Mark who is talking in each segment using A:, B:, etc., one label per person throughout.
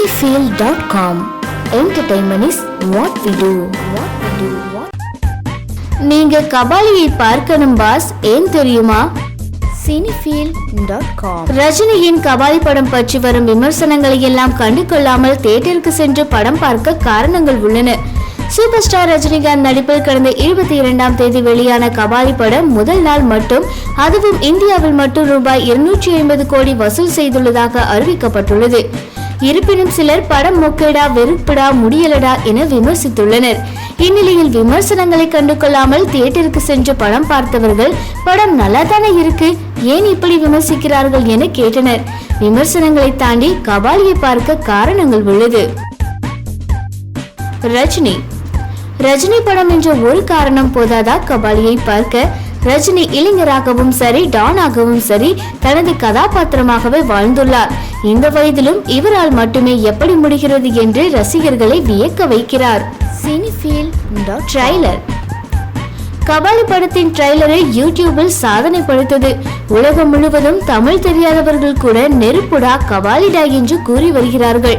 A: Cinefield.com Entertainment is what we do. What we do. நீங்க கபாலியை பார்க்கணும் pass. ஏன் தெரியுமா? ரஜினியின் கபாலி படம் பற்றி வரும் விமர்சனங்களை எல்லாம் கண்டு கொள்ளாமல் தியேட்டருக்கு சென்று படம் பார்க்க காரணங்கள் உள்ளன. சூப்பர் ஸ்டார் ரஜினிகாந்த் நடிப்பில் கடந்த இருபத்தி இரண்டாம் தேதி வெளியான கபாலி படம் முதல் நாள் மட்டும் அதுவும் இந்தியாவில் மட்டும் ரூபாய் இருநூற்றி ஐம்பது கோடி வசூல் செய்துள்ளதாக அறிவிக்கப்பட்டுள்ளது. இருப்பினும் சிலர் படம் மொக்கேடா வெறுப்படா முடியலடா என விமர்சித்துள்ளனர். இந்நிலையில் விமர்சனங்களை கண்டு கொள்ளாமல் தியேட்டருக்கு சென்று படம் பார்த்தவர்கள் படம் நல்லா தானே இருக்கு ஏன் இப்படி விமர்சிக்கிறார்கள் என கேட்டனர். விமர்சனங்களை தாண்டி கபாலியை பார்க்க காரணங்கள் உள்ளது. ரஜினி. ரஜினி படம் என்ற ஒரு காரணம் போதாதா கபாலியை பார்க்க? ரஜினி இளைஞராகவும் சரி டானாகவும் சரி தனது கதாபாத்திரமாகவே வாழ்ந்துள்ளார். இந்த வயதிலும் இவரால் மட்டுமே எப்படி முடிகிறது என்று ரசிகர்களை வியக்க வைக்கிறார். ட்ரைலர் கபாலி படத்தின் ட்ரைலரை யூடியூபில் சாதனை படுத்தது உலகம் முழுவதும் தமிழ் தெரியாதவர்கள் கூட நெருப்புடா கபாலிடா என்று கூறி வருகிறார்கள்.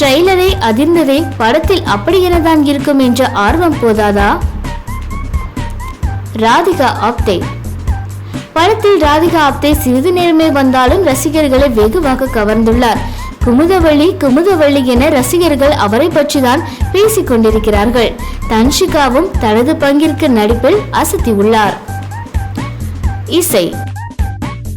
A: ட்ரெய்லரை அதிர்ந்ததே படத்தில் அப்படி என்னதான் இருக்கும் என்ற ஆர்வம் போதாதா? ராதிகா ஆப்தே படத்தில் ராதிகா ஆப்தே சிறிது நேரமே வந்தாலும் ரசிகர்களை வெகுவாக கவர்ந்துள்ளார். குமுதவள்ளி குமுதவள்ளி என ரசிகர்கள் அவரை பற்றிதான் பேசிக் கொண்டிருக்கிறார்கள். தன்ஷிகாவும் தனது பங்கிற்கு நடிப்பில் அசத்தியுள்ளார் இசை.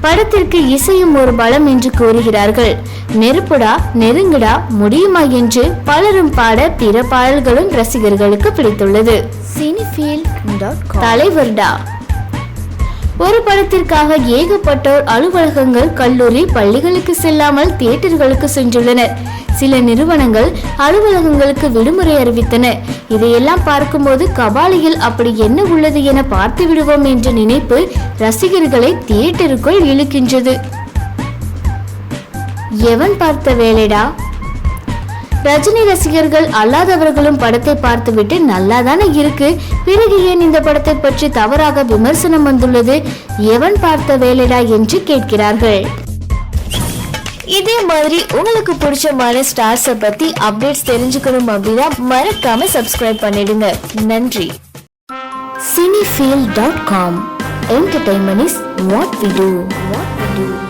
A: படத்திற்கு இசையும் ஒரு பலம் என்று கூறுகிறார்கள். நெருப்புடா நெருங்குடா முடியுமா என்று பலரும் பாட பிற பாடல்களும் ரசிகர்களுக்கு பிடித்துள்ளது. தலைவர்டா. ஒரு படத்திற்காக ஏகப்பட்டோர் அலுவலகங்கள் கல்லூரி பள்ளிகளுக்கு செல்லாமல் தியேட்டர்களுக்கு சென்றுள்ளனர். சில நிறுவனங்கள் அலுவலகங்களுக்கு விடுமுறை அறிவித்தன. இதையெல்லாம் பார்க்கும்போது கபாலியில் அப்படி என்ன உள்ளது என பார்த்து விடுவோம் என்ற நினைப்பு ரசிகர்களை தியேட்டருக்குள் இழுக்கின்றது. எவன் பார்த்த வேலைடா? ரஜினி ரசிகர்கள் அல்லாதவர்களும் படத்தை பார்த்துவிட்டு நல்லா தானே இருக்கு. பிறகு ஏன் இந்த படத்தை பற்றி தவறாக விமர்சனம் வந்துள்ளது? எவன் பார்த்த வேலைடா என்று கேட்கிறார்கள். இதே மாதிரி உங்களுக்கு பிடிச்சமான ஸ்டார்ஸை பத்தி அப்டேட்ஸ் தெரிஞ்சுக்கணும் அப்படின்னா மறக்காம சப்ஸ்கிரைப் பண்ணிடுங்க. நன்றி. Cinefeel dot com entertainment is what we do what we do